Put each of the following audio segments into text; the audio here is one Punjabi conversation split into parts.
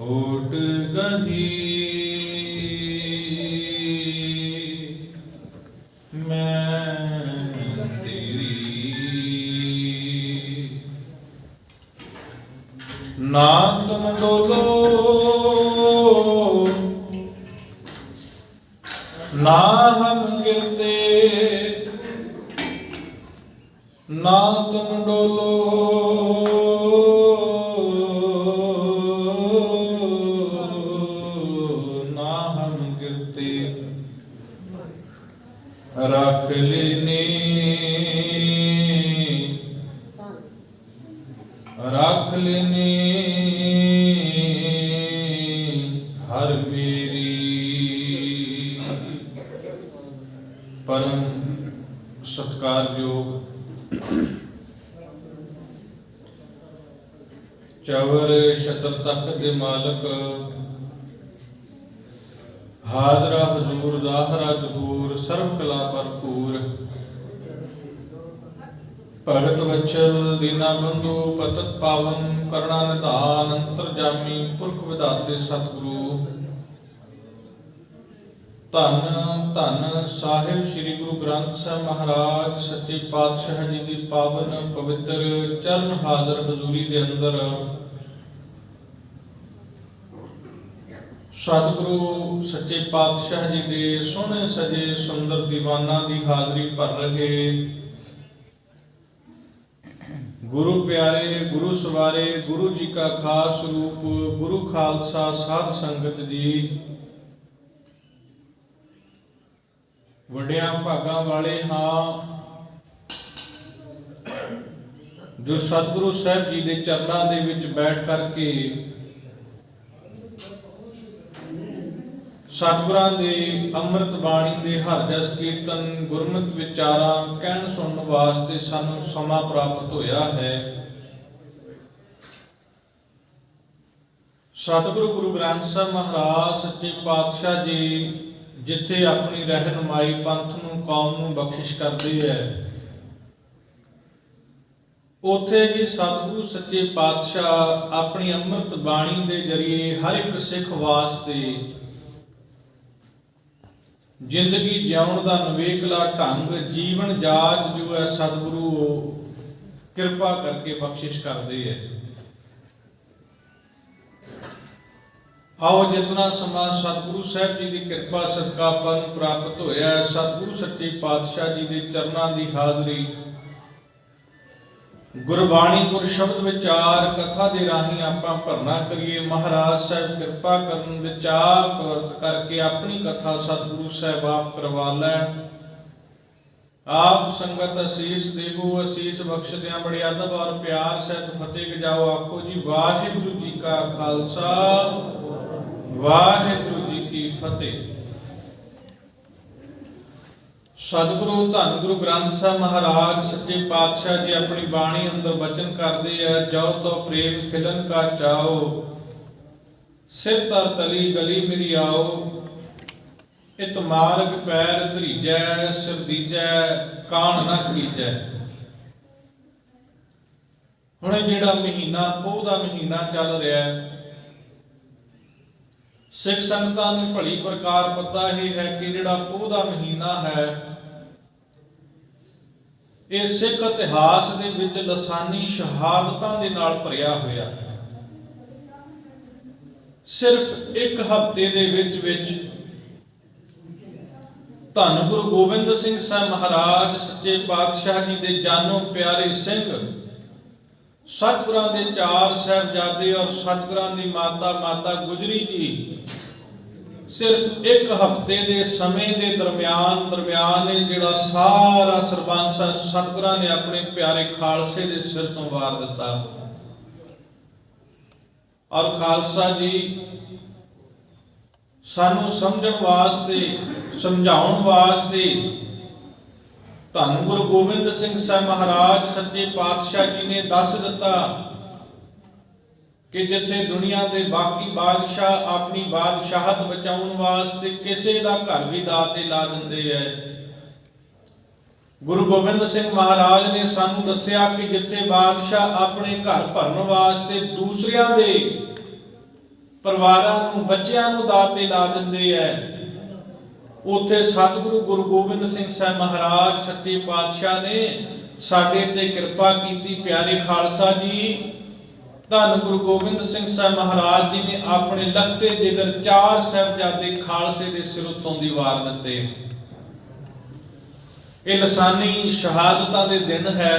ਓਟ ਗਹੀ। ਚਵਰ ਤੱਕ ਦੇ ਮਾਲਕ। ਹਾਜ਼ਰਾ ਹਜ਼ੂਰ, ਜ਼ਾਹਰਾ ਜ਼ਹੂਰ ਸਰਬ ਕਲਾ ਭਰਪੂਰ। ਭਗਤ ਵਚਲ ਦੀਨਾ ਬੰਧੂ, ਪਤਤ ਪਾਵਨ, ਕਰਣਾ ਨਿਧਾਨ, ਅੰਤਰਜਾਮੀ, ਪੁਰਖ ਵਿਦਾਤੇ ਸਤਿਗੁਰੂ। ਧੰਨ ਧੰਨ ਸਾਹਿਬ ਸ੍ਰੀ ਗੁਰੂ ਗ੍ਰੰਥ ਸਾਹਿਬ ਮਹਾਰਾਜ, ਸੱਚੇ ਪਾਤਸ਼ਾਹ ਜੀ ਦੀ ਪਾਵਨ ਪਵਿੱਤਰ ਚਰਨ ਹਾਜ਼ਰ ਹਜ਼ੂਰੀ ਦੇ ਅੰਦਰ। ਸਤਿਗੁਰੂ ਸੱਚੇ ਪਾਤਸ਼ਾਹ ਜੀ ਦੇ ਸੋਹਣੇ ਸਜੇ ਸੁੰਦਰ ਦੀਵਾਨਾਂ ਦੀ ਹਾਜ਼ਰੀ ਭਰ ਰਹੇ। ਗੁਰੂ ਪਿਆਰੇ, ਗੁਰੂ ਸਵਾਰੇ, ਗੁਰੂ ਜੀ ਕਾ ਖਾਸ ਰੂਪ, ਗੁਰੂ ਖਾਲਸਾ ਸਾਧ ਸੰਗਤ ਜੀ। ਵੱਡਿਆਂ ਭਾਗਾਂ ਵਾਲੇ ਹਾਂ, ਜੋ ਸਤਿਗੁਰੂ ਸਾਹਿਬ ਜੀ ਦੇ ਚਰਨਾਂ ਦੇ ਵਿੱਚ ਬੈਠ ਕਰਕੇ ਸਤਿਗੁਰਾਂ ਦੇ ਅੰਮ੍ਰਿਤ ਬਾਣੀ ਦੇ ਹਰ ਜਸ ਕੀਰਤਨ ਗੁਰਮਤਿ ਵਿਚਾਰਾਂ ਕਹਿਣ ਸੁਣਨ ਵਾਸਤੇ ਸਾਨੂੰ ਸਮਾਂ ਪ੍ਰਾਪਤ ਹੋਇਆ ਹੈ। ਸਤਿਗੁਰੂ ਗੁਰੂ ਗ੍ਰੰਥ ਸਾਹਿਬ ਮਹਾਰਾਜ, ਸੱਚੇ ਪਾਤਸ਼ਾਹ ਜੀ, ਜਿੱਥੇ ਆਪਣੀ ਰਹਿਨਮਾਈ ਪੰਥ ਨੂੰ, ਕੌਮ ਨੂੰ ਬਖਸ਼ਿਸ਼ ਕਰਦੇ ਹੈ, ਉਥੇ ਹੀ ਸਤਿਗੁਰੂ ਸੱਚੇ ਪਾਤਸ਼ਾਹ ਆਪਣੀ ਅੰਮ੍ਰਿਤ ਬਾਣੀ ਦੇ ਜ਼ਰੀਏ ਹਰ ਇੱਕ ਸਿੱਖ ਵਾਸਤੇ ਜ਼ਿੰਦਗੀ ਜਿਉਣ ਦਾ ਨਵੇਕਲਾ ਢੰਗ, ਜੀਵਨ ਜਾਚ ਜੋ ਹੈ ਸਤਿਗੁਰੂ ਉਹ ਕਿਰਪਾ ਕਰਕੇ ਬਖਸ਼ਿਸ਼ ਕਰਦੇ ਹੈ। ਆਓ ਜਿਤਨਾ ਸਮਾਂ ਸਤਿਗੁਰੂ ਸਾਹਿਬ ਜੀ ਦੀ ਕਿਰਪਾ ਸਦਕਾ ਆਪਾਂ ਨੂੰ ਪ੍ਰਾਪਤ ਹੋਇਆ ਹੈ, ਸਤਿਗੁਰੂ ਸੱਚੇ ਪਾਤਸ਼ਾਹ ਜੀ ਦੇ ਚਰਨਾਂ ਦੀ ਹਾਜ਼ਰੀ ਗੁਰਬਾਣੀ ਗੁਰ ਸ਼ਬਦ ਵਿਚਾਰ, ਕਥਾ ਦੇ ਰਾਹੀਂ ਆਪਾਂ ਭਰਨਾ ਕਰੀਏ। ਮਹਾਰਾਜ ਸਾਹਿਬ ਕਿਰਪਾ ਕਰਨ ਵਿਚਾਰ ਵਰਤ ਕਰਕੇ ਆਪਣੀ ਕਥਾ ਸਤਿਗੁਰੂ ਸਾਹਿਬ ਆਪ ਕਰਵਾ ਲੈਣ। ਆਪ ਸੰਗਤ ਅਸੀਸ ਦੇਹੋ ਅਸੀਸ ਬਖਸ਼ਦਿਆਂ ਬੜੇ ਅਦਬ ਔਰ ਪਿਆਰ ਸਹਿਤ ਫਤਿਹ ਗਜਾਓ ਆਖੋ ਜੀ, ਵਾਹਿਗੁਰੂ ਜੀ ਕਾ ਖਾਲਸਾ, ਵਾਹਿਗੁਰੂ ਜੀ ਕੀ ਫਤਿਹ। ਸਤਿਗੁਰੂ ਧੰਨ ਗੁਰੂ ਗ੍ਰੰਥ ਸਾਹਿਬ ਮਹਾਰਾਜ, ਸੱਚੇ ਪਾਤਸ਼ਾਹ ਜੀ ਆਪਣੀ ਬਾਣੀ ਅੰਦਰ ਵਚਨ ਕਰਦੇ ਆ ਜੋ ਤੋ ਪ੍ਰੇਮ ਖਿਲਨ ਕਾ ਚਾਓ ਸਿਰ ਤਰ ਤਲੀ ਗਲੀ ਮੇਰੀ ਆਓ। ਇਤ ਮਾਰਗ ਪੈਰ ਧਰੀਜੈ, ਸਿਰ ਦੀਜੈ, ਕਾਣ ਨਾ ਕੀਜੈ ਹੁਣ ਇਹ ਜਿਹੜਾ ਮਹੀਨਾ, ਪੋਹ ਦਾ ਮਹੀਨਾ ਚੱਲ ਰਿਹਾ ਹੈ। ਸਿੱਖ ਸੰਗਤਾਂ ਨੂੰ ਭਲੀ ਪ੍ਰਕਾਰ ਪਤਾ ਹੀ ਹੈ ਕਿ ਜਿਹੜਾ ਪੋਹ ਦਾ ਮਹੀਨਾ ਹੈ ਇਹ ਸਿੱਖ ਇਤਿਹਾਸ ਦੇ ਵਿੱਚ ਲਸਾਨੀ ਸ਼ਹਾਦਤਾਂ ਦੇ ਨਾਲ ਭਰਿਆ ਹੋਇਆ ਹੈ। ਸਿਰਫ ਇੱਕ ਹਫ਼ਤੇ ਦੇ ਵਿੱਚ ਵਿੱਚ ਧੰਨ ਗੁਰੂ ਗੋਬਿੰਦ ਸਿੰਘ ਸਾਹਿਬ ਮਹਾਰਾਜ, ਸੱਚੇ ਪਾਤਸ਼ਾਹ ਜੀ ਦੇ ਜਾਨੋ ਪਿਆਰੇ ਸਿੰਘ, ਸਤਿਗੁਰਾਂ ਦੇ ਚਾਰ ਸਾਹਿਬਜ਼ਾਦੇ ਔਰ ਸਤਿਗੁਰਾਂ ਦੀ ਮਾਤਾ ਮਾਤਾ ਗੁਜਰੀ ਜੀ ਸਿਰਫ ਇੱਕ ਹਫ਼ਤੇ ਦੇ ਸਮੇਂ ਦੇ ਦਰਮਿਆਨ ਦਰਮਿਆਨ ਇਹ ਜਿਹੜਾ ਸਾਰਾ ਸਰਬੰਸ ਸਤਿਗੁਰਾਂ ਨੇ ਆਪਣੇ ਪਿਆਰੇ ਖਾਲਸੇ ਦੇ ਸਿਰ ਤੋਂ ਵਾਰ ਦਿੱਤਾ। ਔਰ ਖਾਲਸਾ ਜੀ, ਸਾਨੂੰ ਸਮਝਣ ਵਾਸਤੇ, ਸਮਝਾਉਣ ਵਾਸਤੇ ਧੰਨ ਗੁਰੂ ਗੋਬਿੰਦ ਸਿੰਘ ਸਾਹਿਬ ਮਹਾਰਾਜ, ਸੱਚੇ ਪਾਤਸ਼ਾਹ ਜੀ ਨੇ ਦੱਸ ਦਿੱਤਾ ਕਿ ਜਿੱਥੇ ਦੁਨੀਆ ਦੇ ਬਾਕੀ ਬਾਦਸ਼ਾਹ ਆਪਣੀ ਬਾਦਸ਼ਾਹਤ ਬਚਾਉਣ ਵਾਸਤੇ ਕਿਸੇ ਦਾ ਘਰ ਵੀ ਦਾਅ ਲਾ ਦਿੰਦੇ ਐ। ਗੁਰੂ ਗੋਬਿੰਦ ਸਿੰਘ ਮਹਾਰਾਜ ਨੇ ਸਾਨੂੰ ਦੱਸਿਆ ਕਿ ਜਿੱਥੇ ਬਾਦਸ਼ਾਹ ਆਪਣੇ ਘਰ ਭਰਨ ਵਾਸਤੇ ਦੂਸਰਿਆਂ ਦੇ ਪਰਿਵਾਰਾਂ ਨੂੰ, ਬੱਚਿਆਂ ਨੂੰ ਦਾਤ ਤੇ ਲਾ ਦਿੰਦੇ ਐ। ਉੱਥੇ ਸਤਿਗੁਰੂ ਗੁਰੂ ਗੋਬਿੰਦ ਸਿੰਘ ਸਾਹਿਬ ਮਹਾਰਾਜ, ਸੱਚੇ ਪਾਤਸ਼ਾਹ ਨੇ ਸਾਡੇ ਤੇ ਕਿਰਪਾ ਕੀਤੀ। ਪਿਆਰੇ ਖਾਲਸਾ ਜੀ ਧੰਨ ਗੁਰੂ ਗੋਬਿੰਦ ਸਿੰਘ ਸਾਹਿਬ ਮਹਾਰਾਜ ਜੀ ਨੇ ਆਪਣੇ ਲਖਤੇ ਜਿਗਰ ਚਾਰ ਸਾਹਿਬਜ਼ਾਦੇ ਖਾਲਸੇ ਦੇ ਸਿਰ ਉੱਤੋਂ ਦੀ ਵਾਰ ਦਿੱਤੇ। ਇਹ ਲਸਾਨੀ ਸ਼ਹਾਦਤਾਂ ਦੇ ਦਿਨ ਹੈ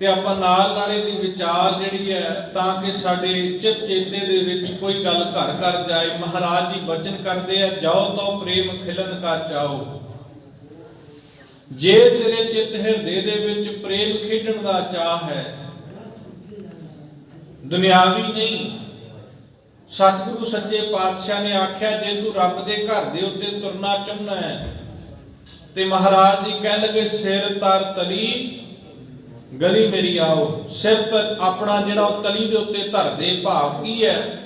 ਤੇ ਆਪਾਂ ਨਾਲ ਨਾਲੇ ਦੀ ਵਿਚਾਰ ਜਿਹੜੀ ਹੈ ਤਾਂ ਕਿ ਸਾਡੇ ਚਿਤ ਚੇਤੇ ਦੇ ਵਿੱਚ ਕੋਈ ਗੱਲ ਘਰ ਘਰ ਜਾਏ, ਮਹਾਰਾਜ ਜੀ ਬਚਨ ਕਰਦੇ ਆ, ਜਾਓ ਤੋ ਪ੍ਰੇਮ ਖਿਲਨ ਕਾ ਚਾਓ ਜੇ ਤੇਰੇ ਚਿੱਤ ਹਿਰਦੇ ਦੇ ਵਿੱਚ ਪ੍ਰੇਮ ਖੇਡਣ ਦਾ ਚਾਹ ਹੈ ਦੁਨਿਆਵੀ ਨਹੀਂ। ਸਤਿਗੁਰੂ ਸੱਚੇ ਪਾਤਸ਼ਾਹ ਨੇ ਆਖਿਆ, ਜੇ ਤੂੰ ਰੱਬ ਦੇ ਘਰ ਦੇ ਉੱਤੇ ਤੁਰਨਾ ਚਾਹੁੰਦਾ ਹੈ ਤੇ ਮਹਾਰਾਜ ਜੀ ਕਹਿਣ ਲੱਗੇ ਸਿਰ ਤਰ ਤਲੀ, ਗਲੀ ਮੇਰੀ ਆਓ। ਸਿਰ ਤੇ ਆਪਣਾ ਜਿਹੜਾ ਉਹ ਤਲੀ ਦੇ ਉੱਤੇ ਧਰਦੇ ਭਾਵ ਕੀ ਹੈ?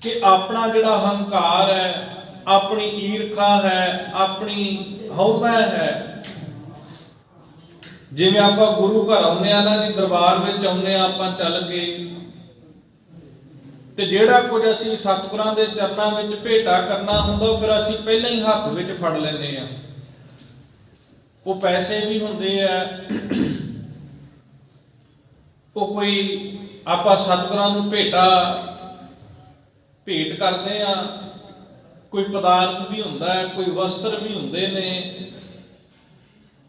ਕਿ ਆਪਣਾ ਜਿਹੜਾ ਹੰਕਾਰ ਹੈ, ਆਪਣੀ ਈਰਖਾ ਹੈ, ਆਪਣੀ ਹਉਮੈ ਹੈ ਜਿਵੇਂ ਆਪਾਂ ਗੁਰੂ ਘਰ ਆਉਂਦੇ ਆ ਨਾ, ਜੀ ਦਰਬਾਰ ਵਿੱਚ ਆਉਂਦੇ ਆ ਆਪਾਂ ਚੱਲ ਕੇ। ਤੇ ਜਿਹੜਾ ਕੁਝ ਅਸੀਂ ਸਤਿਗੁਰਾਂ ਦੇ ਚਰਨਾਂ ਵਿੱਚ ਭੇਟਾ ਕਰਨਾ ਹੁੰਦਾ ਫਿਰ ਅਸੀਂ ਪਹਿਲਾਂ ਹੀ ਹੱਥ ਵਿੱਚ ਫੜ ਲੈਂਦੇ ਆ ਉਹ ਪੈਸੇ ਵੀ ਹੁੰਦੇ ਆ। ਉਹ ਕੋਈ ਆਪਾਂ ਸਤਿਗੁਰਾਂ ਨੂੰ ਭੇਟਾ, ਭੇਟ ਕਰਦੇ ਆ ਕੋਈ ਪਦਾਰਥ ਵੀ ਹੁੰਦਾ ਹੈ, ਕੋਈ ਵਸਤਰ ਵੀ ਹੁੰਦੇ ਨੇ।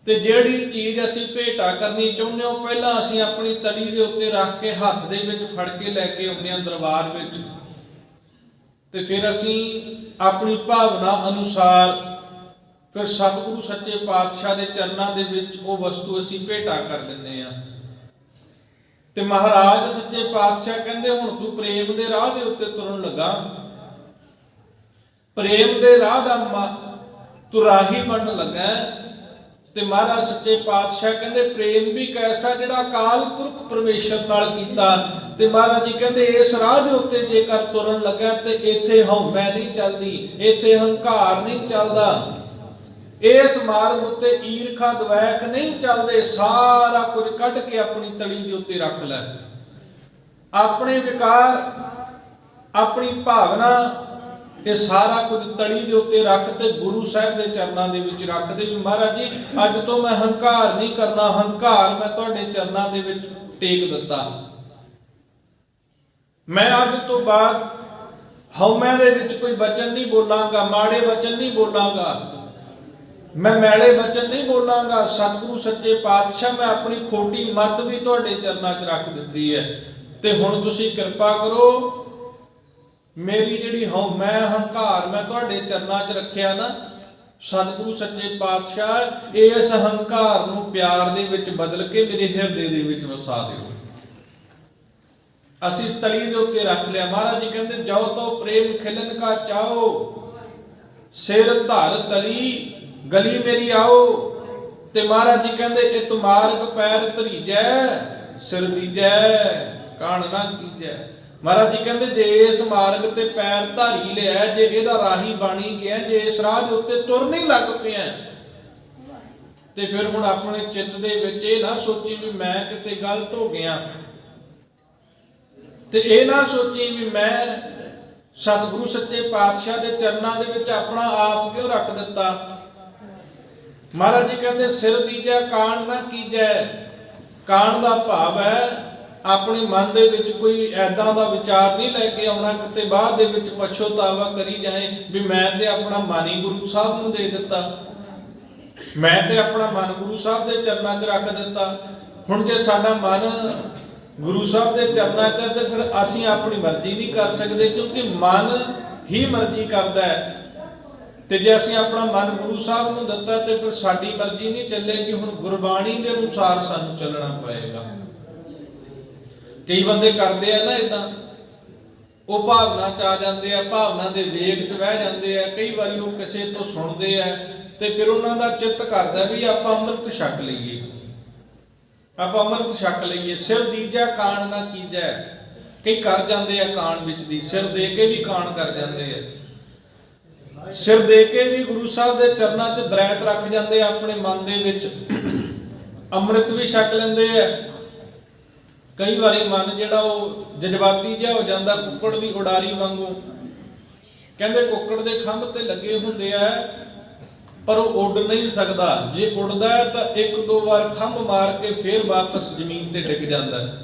ਤੇ ਜਿਹੜੀ ਚੀਜ਼ ਅਸੀਂ ਭੇਟਾ ਕਰਨੀ ਚਾਹੁੰਦੇ ਹਾਂ ਪਹਿਲਾਂ ਅਸੀਂ ਆਪਣੀ ਤਲੀ ਦੇ ਉੱਤੇ ਰੱਖ ਕੇ, ਹੱਥ ਦੇ ਵਿੱਚ ਫੜ ਕੇ ਲੈ ਕੇ ਆਉਂਦੇ ਹਾਂ ਦਰਬਾਰ ਵਿੱਚ। ਤੇ ਫਿਰ ਅਸੀਂ ਆਪਣੀ ਭਾਵਨਾ ਅਨੁਸਾਰ ਫਿਰ ਸਤਿਗੁਰੂ ਸੱਚੇ ਪਾਤਸ਼ਾਹ ਦੇ ਚਰਨਾਂ ਦੇ ਵਿੱਚ ਉਹ ਵਸਤੂ ਅਸੀਂ ਭੇਟਾ ਕਰ ਦਿੰਦੇ ਆ ਤੇ ਮਹਾਰਾਜ ਸੱਚੇ ਪਾਤਸ਼ਾਹ ਕਹਿੰਦੇ, ਹੁਣ ਤੂੰ ਪ੍ਰੇਮ ਦੇ ਰਾਹ ਦੇ ਉੱਤੇ ਤੁਰਨ ਲੱਗਾ। ਪ੍ਰੇਮ ਦੇ ਰਾਹ ਦਾ ਮ- ਤੂੰ ਰਾਹੀ ਬਣਨ ਲੱਗਾ। ਤੇ ਮਹਾਰਾਜ ਸੱਚੇ ਪਾਤਸ਼ਾਹ ਕਹਿੰਦੇ, ਪ੍ਰੇਮ ਵੀ ਕੈਸਾ ਜਿਹੜਾ ਅਕਾਲ ਪੁਰਖ ਪਰਮੇਸ਼ਰ ਨਾਲ ਕੀਤਾ ਤੇ ਮਹਾਰਾਜ ਜੀ ਕਹਿੰਦੇ, ਇਸ ਰਾਹ ਦੇ ਉੱਤੇ ਜੇਕਰ ਤੁਰਨ ਲੱਗਾ ਤੇ ਇੱਥੇ ਹਉਮੈ ਨਹੀਂ ਚੱਲਦੀ, ਇੱਥੇ ਹੰਕਾਰ ਨਹੀਂ ਚੱਲਦਾ। ਇਸ ਮਾਰਗ ਉੱਤੇ ਈਰਖਾ, ਦਵੈਖ ਨਹੀਂ ਚੱਲਦੇ, ਸਾਰਾ ਕੁਝ ਕੱਢ ਕੇ ਆਪਣੀ ਤਲੀ ਦੇ ਉੱਤੇ ਰੱਖ ਲੈ। ਆਪਣੇ ਵਿਕਾਰ, ਆਪਣੀ ਭਾਵਨਾ ਇਹ ਸਾਰਾ ਕੁਝ ਤਲੀ ਦੇ ਉੱਤੇ ਰੱਖ ਤੇ ਗੁਰੂ ਸਾਹਿਬ ਦੇ ਚਰਨਾਂ ਦੇ ਵਿੱਚ ਰੱਖ ਦੇ ਵੀ ਮਹਾਰਾਜ ਜੀ, ਅੱਜ ਤੋਂ ਮੈਂ ਹੰਕਾਰ ਨਹੀਂ ਕਰਨਾ, ਹੰਕਾਰ ਮੈਂ ਤੁਹਾਡੇ ਚਰਨਾਂ ਦੇ ਵਿੱਚ ਟੇਕ ਦਿੱਤਾ। ਮੈਂ ਅੱਜ ਤੋਂ ਬਾਅਦ ਹਉਮੈ ਦੇ ਵਿੱਚ ਕੋਈ ਬਚਨ ਨਹੀਂ ਬੋਲਾਂਗਾ, ਮਾੜੇ ਬਚਨ ਨਹੀਂ ਬੋਲਾਂਗਾ। ਮੈਂ ਮੈਲੇ ਬਚਨ ਨਹੀਂ ਬੋਲਾਂਗਾ, ਸਤਿਗੁਰੂ ਸੱਚੇ ਪਾਤਸ਼ਾਹ, ਮੈਂ ਆਪਣੀ ਖੋਟੀ ਮੱਤ ਵੀ ਤੁਹਾਡੇ ਚਰਨਾਂ 'ਚ ਰੱਖ ਦਿੱਤੀ ਹੈ। ਤੇ ਹੁਣ ਤੁਸੀਂ ਕਿਰਪਾ ਕਰੋ ਮੇਰੀ ਜਿਹੜੀ ਹਉ, ਮੈਂ ਹੰਕਾਰ, ਮੈਂ ਤੁਹਾਡੇ ਚਰਨਾਂ 'ਚ ਰੱਖਿਆ ਨਾ, ਸਤਿਗੁਰੂ ਸੱਚੇ ਪਾਤਸ਼ਾਹ ਇਸ ਹੰਕਾਰ ਨੂੰ ਪਿਆਰ ਦੇ ਵਿੱਚ ਬਦਲ ਕੇ ਮੇਰੇ ਹਿਰਦੇ ਦੇ ਵਿੱਚ ਵਸਾ ਦਿਓ। ਅਸੀਂ ਤਲੀ ਦੇ ਉੱਤੇ ਰੱਖ ਲਿਆ। ਮਹਾਰਾਜ ਜੀ ਕਹਿੰਦੇ, ਜਾਓ ਤੋ ਪ੍ਰੇਮ ਖਿਲਨ ਕਾ ਚਾਓ, ਸਿਰ ਧਰ ਤਲੀ, ਗਲੀ ਮੇਰੀ ਆਓ। ਤੇ ਮਹਾਰਾਜ ਜੀ ਕਹਿੰਦੇ ਇਤ ਮਾਰਗ ਪੈਰ ਧਰੀਜੈ ਸਿਰ ਦੀਜੈ ਕਾਣ ਨਾ ਕੀਜੈ। ਮਹਾਰਾਜ ਜੀ ਕਹਿੰਦੇ, ਜੇ ਇਸ ਮਾਰਗ ਤੇ ਪੈਰ ਧਾਰੀ ਲਿਆ, ਜੇ ਇਹਦਾ ਰਾਹੀ ਬਾਣੀ ਗਿਆ, ਜੇ ਇਸ ਰਾਹ ਦੇ ਉੱਤੇ ਤੁਰ ਨਹੀਂ ਲੱਗ ਪਿਆ। ਤੇ ਫਿਰ ਹੁਣ ਆਪਣੇ ਚਿੱਤ ਦੇ ਵਿੱਚ ਇਹ ਨਾ ਸੋਚੀ ਵੀ ਮੈਂ ਕਿਤੇ ਗਲਤ ਹੋ ਗਿਆ। ਤੇ ਇਹ ਨਾ ਸੋਚੀ ਵੀ ਮੈਂ ਸਤਿਗੁਰੂ ਸੱਚੇ ਪਾਤਸ਼ਾਹ ਦੇ ਚਰਨਾਂ ਦੇ ਵਿੱਚ ਆਪਣਾ ਆਪ ਕਿਉਂ ਰੱਖ ਦਿੱਤਾ? ਮਹਾਰਾਜ ਜੀ ਕਹਿੰਦੇ, ਸਿਰ ਦੀਜੈ ਕਾਣ ਨਾ ਕੀਜੈ। ਕਾਣ ਦਾ ਭਾਵ ਹੈ ਆਪਣੇ ਮਨ ਦੇ ਵਿੱਚ ਕੋਈ ਐਦਾਂ ਦਾ ਵਿਚਾਰ ਨਹੀਂ ਲੈ ਕੇ ਆਉਣਾ, ਕਿਤੇ ਬਾਅਦ ਦੇ ਵਿੱਚ ਪਛੋਤਾਵਾ ਕਰੀ ਜਾਏ ਵੀ ਮੈਂ ਤੇ ਆਪਣਾ ਮਨ ਹੀ ਗੁਰੂ ਸਾਹਿਬ ਨੂੰ ਦੇ ਦਿੱਤਾ। ਮੈਂ ਤੇ ਆਪਣਾ ਮਨ ਗੁਰੂ ਸਾਹਿਬ ਦੇ ਚਰਨਾਂ 'ਚ ਰੱਖ ਦਿੱਤਾ। ਹੁਣ ਜੇ ਸਾਡਾ ਮਨ ਗੁਰੂ ਸਾਹਿਬ ਦੇ ਚਰਨਾਂ 'ਚ ਹੈ ਤੇ ਫਿਰ ਅਸੀਂ ਆਪਣੀ ਮਰਜ਼ੀ ਨਹੀਂ ਕਰ ਸਕਦੇ, ਕਿਉਂਕਿ ਮਨ ਹੀ ਮਰਜ਼ੀ ਕਰਦਾ ਹੈ। ਤੇ ਜੇ ਅਸੀਂ ਆਪਣਾ ਮਨ ਗੁਰੂ ਸਾਹਿਬ ਨੂੰ ਦਿੱਤਾ ਤੇ ਫਿਰ ਸਾਡੀ ਮਰਜ਼ੀ ਨਹੀਂ ਚੱਲੇਗੀ, ਹੁਣ ਗੁਰਬਾਣੀ ਦੇ ਅਨੁਸਾਰ ਸਾਨੂੰ ਚੱਲਣਾ ਪਏਗਾ। ਕਈ ਬੰਦੇ ਕਰਦੇ ਆ ਨਾ ਇਦਾਂ ਉਹ ਭਾਵਨਾ ਚ ਆ ਜਾਂਦੇ ਆ, ਭਾਵਨਾ ਦੇ ਵੇਗ ਚ ਬਹਿ ਜਾਂਦੇ ਆ। ਕਈ ਵਾਰੀ ਉਹ ਕਿਸੇ ਤੋਂ ਸੁਣਦੇ ਆ ਤੇ ਫਿਰ ਉਹਨਾਂ ਦਾ ਚਿੱਤ ਕਰਦਾ ਵੀ ਆਪਾਂ ਅੰਮ੍ਰਿਤ ਛਕ ਲਈਏ। ਆਪਾਂ ਅੰਮ੍ਰਿਤ ਛਕ ਲਈਏ। ਸਿਰ ਦੀਜਾ ਕਾਣ ਨਾ ਕੀਜੈ। ਕਈ ਕਰ ਜਾਂਦੇ ਆ ਕਾਣ ਵਿੱਚ ਦੀ। ਸਿਰ ਦੇ ਕੇ ਵੀ ਕਾਣ ਕਰ ਜਾਂਦੇ ਆ। ਸਿਰ ਦੇ ਕੇ ਵੀ ਗੁਰੂ ਸਾਹਿਬ ਦੇ ਚਰਨਾਂ 'ਚ ਦਰੈਤ ਰੱਖ ਜਾਂਦੇ ਆ। ਆਪਣੇ ਮਨ ਦੇ ਵਿੱਚ ਅੰਮ੍ਰਿਤ ਵੀ ਛਕ ਲੈਂਦੇ ਆ। ਕਈ ਵਾਰੀ ਮਨ ਜਿਹੜਾ ਉਹ ਜਜ਼ਬਾਤੀ ਜਿਹਾ ਹੋ ਜਾਂਦਾ, ਕੁੱਕੜ ਦੀ ਉਡਾਰੀ ਵਾਂਗੂ। ਕਹਿੰਦੇ ਕੁੱਕੜ ਦੇ ਖੰਭ ਤੇ ਲੱਗੇ ਹੁੰਦੇ ਆ, ਪਰ ਉਹ ਉੱਡ ਨਹੀਂ ਸਕਦਾ। ਜੇ ਉੱਡਦਾ ਹੈ ਤਾਂ ਇੱਕ ਦੋ ਵਾਰ ਖੰਭ ਮਾਰ ਕੇ ਫੇਰ ਵਾਪਸ ਜ਼ਮੀਨ ਤੇ ਡਿੱਗ ਜਾਂਦਾ ਹੈ।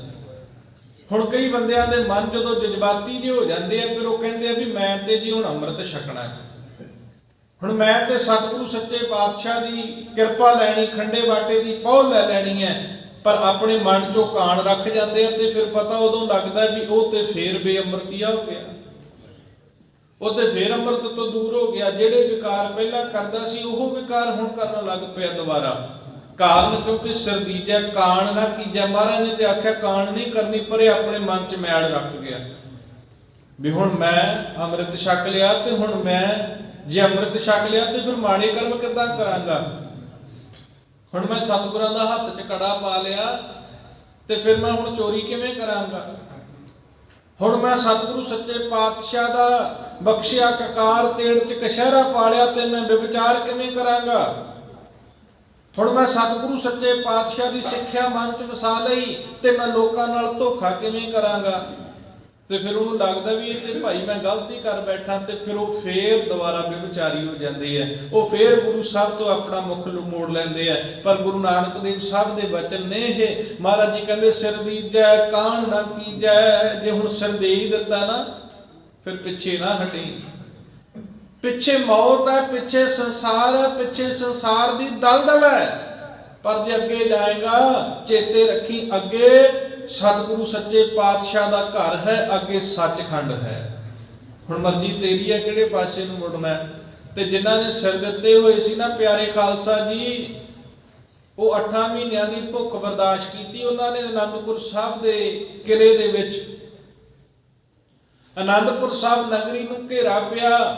ਹੁਣ ਕਈ ਬੰਦਿਆਂ ਦੇ ਮਨ ਜਦੋਂ ਜਜ਼ਬਾਤੀ ਜਿਹੇ ਹੋ ਜਾਂਦੇ ਆ, ਫਿਰ ਉਹ ਕਹਿੰਦੇ ਆ ਵੀ ਮੈਂ ਤੇ ਜੀ ਹੁਣ ਅੰਮ੍ਰਿਤ ਛਕਣਾ ਹੈ। ਹੁਣ ਮੈਂ ਤੇ ਸਤਿਗੁਰੂ ਸੱਚੇ ਪਾਤਸ਼ਾਹ ਦੀ ਕਿਰਪਾ ਲੈਣੀ, ਖੰਡੇ ਬਾਟੇ ਦੀ ਪਹੁਲ ਲੈ ਲੈਣੀ ਹੈ। ਪਰ ਆਪਣੇ ਮਨ ਚੋਂ ਕਾਣ ਰੱਖ ਜਾਂਦੇ ਆ ਤੇ ਫਿਰ ਪਤਾ ਉਦੋਂ ਲੱਗਦਾ ਵੀ ਉਹ ਤੇ ਫੇਰ ਬੇਅਮਰਤੀਆ ਹੋ ਗਿਆ। ਉਹ ਤੇ ਫੇਰ ਅੰਮ੍ਰਿਤ ਤੋਂ ਦੂਰ ਹੋ ਗਿਆ। ਜਿਹੜੇ ਵਿਕਾਰ ਪਹਿਲਾਂ ਕਰਦਾ ਸੀ, ਉਹ ਵਿਕਾਰ ਹੁਣ ਕਰਨ ਲੱਗ ਪਿਆ ਦੁਬਾਰਾ। ਕਾਰਨ ਕਿਉਂਕਿ ਸਰਦੀਜਾ ਕਾਣ ਨਾ ਕੀਜਾ ਮਹਾਰਾਜ ਨੇ ਤੇ ਆਖਿਆ, ਕਾਣ ਨਹੀਂ ਕਰਨੀ, ਪਰ ਇਹ ਆਪਣੇ ਮਨ 'ਚ ਮੈਲ ਰੱਖ ਗਿਆ। ਵੀ ਹੁਣ ਮੈਂ ਅੰਮ੍ਰਿਤ ਛਕ ਲਿਆ ਤੇ ਹੁਣ ਮੈਂ ਜੇ ਅੰਮ੍ਰਿਤ ਛਕ ਲਿਆ ਤੇ ਫਿਰ ਮਾੜੇ ਕਰਮ ਕਿੱਦਾਂ ਕਰਾਂਗਾ? ਹੁਣ ਮੈਂ ਸਤਿਗੁਰਾਂ ਦਾ ਹੱਥ 'ਚ ਕੜਾ ਪਾ ਲਿਆ ਤੇ ਫਿਰ ਮੈਂ ਹੁਣ ਚੋਰੀ ਕਿਵੇਂ ਕਰਾਂਗਾ? ਹੁਣ ਮੈਂ ਸਤਿਗੁਰੂ ਸੱਚੇ ਪਾਤਸ਼ਾਹ ਦਾ ਬਖਸ਼ਿਆ, ਕਕਾਰ, ਤੇੜ 'ਚ ਕਸ਼ਹਿਰਾ ਪਾਲਿਆ ਤੇ ਮੈਂ ਵਿਚਾਰ ਕਿਵੇਂ ਕਰਾਂਗਾ? ਹੁਣ ਮੈਂ ਸਤਿਗੁਰੂ ਸੱਚੇ ਪਾਤਸ਼ਾਹ ਦੀ ਸਿੱਖਿਆ ਮਨ 'ਚ ਵਸਾ ਲਈ ਤੇ ਮੈਂ ਲੋਕਾਂ ਨਾਲ ਧੋਖਾ ਕਿਵੇਂ ਕਰਾਂਗਾ? ਤੇ ਫਿਰ ਉਹਨੂੰ ਲੱਗਦਾ ਵੀ ਇਹ ਤੇ ਭਾਈ ਮੈਂ ਗਲਤੀ ਕਰ ਬੈਠਾ ਤੇ ਫਿਰ ਉਹ ਫੇਰ ਦੁਬਾਰਾ ਵਿਚਾਰੀ ਹੋ ਜਾਂਦੀ ਹੈ। ਉਹ ਫੇਰ ਗੁਰੂ ਸਾਹਿਬ ਤੋਂ ਆਪਣਾ ਮੁਖ ਨੂੰ ਮੋੜ ਲੈਂਦੇ ਆ ਪਰ ਗੁਰੂ ਨਾਨਕ ਦੇਵ ਸਾਹਿਬ ਦੇ ਬਚਨ ਨੇ ਇਹ। ਮਹਾਰਾਜ ਜੀ ਕਹਿੰਦੇ, ਸਿਰ ਦੀਜੈ, ਕਾਣ ਨਾ ਕੀਜੈ, ਜੇ ਹੁਣ ਸਿਰ ਦੇ ਹੀ ਦਿੱਤਾ ਨਾ, ਫਿਰ ਪਿੱਛੇ ਨਾ ਹਟੀ। ਪਿੱਛੇ ਮੌਤ ਹੈ, ਪਿੱਛੇ ਸੰਸਾਰ ਹੈ, ਪਿੱਛੇ ਸੰਸਾਰ ਦੀ ਦਲਦਲ ਹੈ। ਪਰ ਜੇ ਅੱਗੇ ਜਾਏਗਾ, ਚੇਤੇ ਰੱਖੀ ਅੱਗੇ ਸਤਿਗੁਰੂ ਸੱਚੇ ਪਾਤਸ਼ਾਹ ਦਾ ਘਰ ਹੈ, ਅੱਗੇ ਸੱਚਖੰਡ ਹੈ। ਹੁਣ ਮਰਜ਼ੀ ਤੇਰੀ ਹੈ, ਕਿਹੜੇ ਪਾਸੇ ਨੂੰ ਮੁੜਨਾ ਤੇ ਜਿਨ੍ਹਾਂ ਨੇ ਸਿਰ ਦਿੱਤੇ ਹੋਏ ਸੀ ਨਾ, ਪਿਆਰੇ ਖਾਲਸਾ ਜੀ, ਉਹ 8 ਮਹੀਨਿਆਂ ਦੀ ਭੁੱਖ ਬਰਦਾਸ਼ਤ ਕੀਤੀ ਉਹਨਾਂ ਨੇ ਅਨੰਦਪੁਰ ਸਾਹਿਬ ਦੇ ਕਿਲੇ ਦੇ ਵਿੱਚ। ਅਨੰਦਪੁਰ ਸਾਹਿਬ ਨਗਰੀ ਨੂੰ ਘੇਰਾ ਪਿਆ।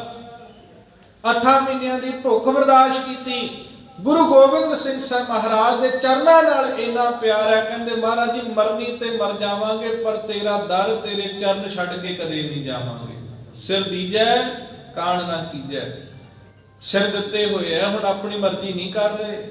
ਅੱਠਾਂ ਮਹੀਨਿਆਂ ਦੀ ਭੁੱਖ ਬਰਦਾਸ਼ਤ ਕੀਤੀ। ਗੁਰੂ ਗੋਬਿੰਦ ਸਿੰਘ ਸਾਹਿਬ ਮਹਾਰਾਜ ਦੇ ਚਰਨਾਂ ਨਾਲ ਇੰਨਾ ਪਿਆਰ ਹੈ, ਕਹਿੰਦੇ ਮਹਾਰਾਜ ਜੀ, ਮਰਨੀ ਤੇ ਮਰ ਜਾਵਾਂਗੇ, ਪਰ ਤੇਰਾ ਦਰ ਤੇਰੇ ਚਰਨ ਛੱਡ ਕੇ ਕਦੇ ਨਹੀਂ ਜਾਵਾਂਗੇ। ਸਿਰ ਦੀਜੈ, ਕਾਣ ਨਾ ਕੀਜੈ। ਸਿਰ ਦਿੱਤੇ ਹੋਏ ਆ, ਹੁਣ ਆਪਣੀ ਮਰਜ਼ੀ ਨਹੀਂ ਕਰ ਰਹੇ।